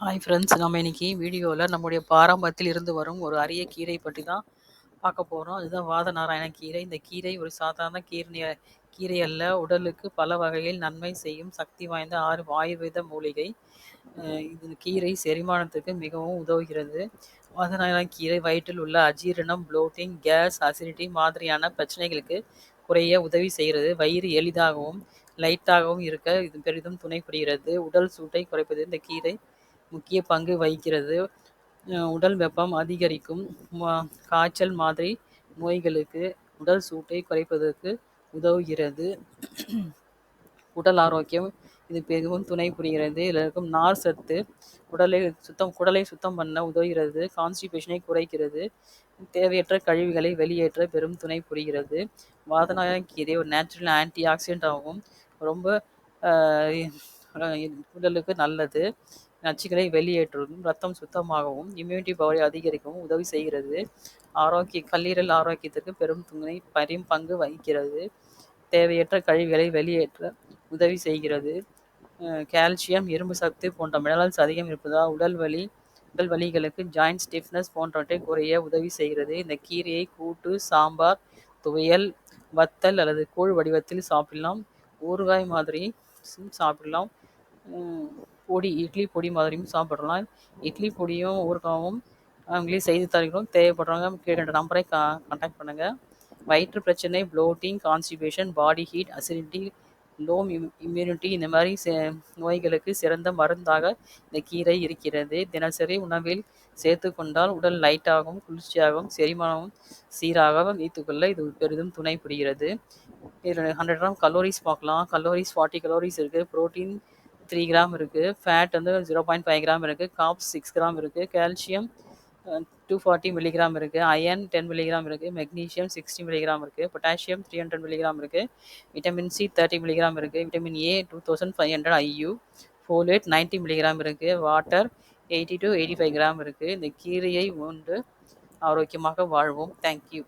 Hi friends நம்ம இன்னைக்கு வீடியோவில் நம்முடைய பாரம்பரியத்தில் இருந்து வரும் ஒரு அரிய கீரை பற்றி தான் பார்க்க போகிறோம் அதுதான் வாத நாராயண கீரை. இந்த கீரை ஒரு சாதாரண கீரை கீரை அல்ல உடலுக்கு பல வகையில் நன்மை செய்யும் சக்தி வாய்ந்த ஆறு ஆயுர்வேத மூலிகை. இது கீரை செரிமானத்துக்கு மிகவும் உதவுகிறது. வாதநாராயண கீரை வயிற்றில் உள்ள அஜீரணம் ப்ளோட்டிங் கேஸ் அசிடிட்டி மாதிரியான பிரச்சனைகளுக்கு குறைய உதவி செய்கிறது. வயிறு எளிதாகவும் லைட்டாகவும் இருக்க இது பெரிதும் துணை புரிகிறது. உடல் சூட்டை குறைப்பது இந்த கீரை முக்கிய பங்கு வகிக்கிறது. உடல் வெப்பம் அதிகரிக்கும். காய்ச்சல் மாதிரி நோய்களுக்கு உடல் சூட்டை குறைப்பதற்கு உதவுகிறது. உடல் ஆரோக்கியம் இது பெரிதும் துணை புரிகிறது. இதில் இருக்கும் நார் சத்து உடலை சுத்தம் குடலை சுத்தம் பண்ண உதவுகிறது. கான்ஸ்டிபேஷனை குறைக்கிறது. தேவையற்ற கழிவுகளை வெளியேற்ற பெரும் துணை புரிகிறது. வாதநாயக கீரை ஒரு நேச்சுரல் ஆன்டி ஆக்சிடென்ட் ஆகும். ரொம்ப உடலுக்கு நல்லது. நச்சுக்களை வெளியேற்றவும் ரத்தம் சுத்தமாகவும் இம்யூனிட்டி பவரை அதிகரிக்கவும் உதவி செய்கிறது. ஆரோக்கிய கல்லீரல் ஆரோக்கியத்திற்கு பெரும் துணை பெரும் பங்கு வகிக்கிறது. தேவையற்ற கழிவுகளை வெளியேற்ற உதவி செய்கிறது. கால்சியம் இரும்பு சத்து போன்ற மினரல்ஸ் அதிகம் இருப்பதால் உடல் வலி உடல் வலிகளுக்கு ஜாயிண்ட் ஸ்டிஃப்னஸ் போன்றவற்றை குறைய உதவி செய்கிறது. இந்த கீரையை கூட்டு சாம்பார் துவையல் வத்தல் அல்லது கூழ் வடிவத்தில் சாப்பிடலாம். ஊறுகாய் மாதிரி சாப்பிடலாம். பொடி இட்லி பொடி மாதிரியும் சாப்பிட்றலாம் இட்லி பொடியும் ஊறுகாவும் அவங்களே செய்து தருகிறோம். தேவைப்படுறவங்க கீழே நம்பரை கா கான்டாக்ட் பண்ணுங்கள் வயிற்று பிரச்சனை bloating constipation body heat acidity low immunity இந்த மாதிரி நோய்களுக்கு சிறந்த மருந்தாக இந்த கீரை இருக்கிறது. தினசரி உணவில் சேர்த்து கொண்டால் உடல் லைட்டாகவும் குளிர்ச்சியாகவும் செரிமானமும் சீராக வைத்துக்கொள்ள இது பெரிதும் துணை புரிகிறது. இதில் ஹண்ட்ரட் கிராம் கலோரிஸ் பார்க்கலாம். கலோரிஸ் ஃபார்ட்டி கலோரிஸ் இருக்குது ப்ரோட்டீன் த்ரீ கிராம் இருக்குது ஃபேட் வந்து ஜீரோ பாயிண்ட் ஃபைவ் கிராம் இருக்குது காப்ஸ் சிக்ஸ் கிராம் இருக்குது கால்சியம் டூ ஃபார்ட்டி மில்லிகிராம் இருக்குது அயன் டென் மில்லிகிராம் இருக்குது மெக்னீஷியம் சிக்ஸ்டி மில்லிகிராம் இருக்குது பொட்டாசியம் த்ரீ ஹண்ட்ரட் மில்லிகிராம் இருக்குது விட்டமின் சி தேர்ட்டி மில்லிகிராம் இருக்குது vitamin A two thousand five hundred IU folate ninety milligram இருக்குது water eighty to eighty five gram இருக்குது இந்த கீரையை உண்டு ஆரோக்கியமாக வாழ்வோம். தேங்க்யூ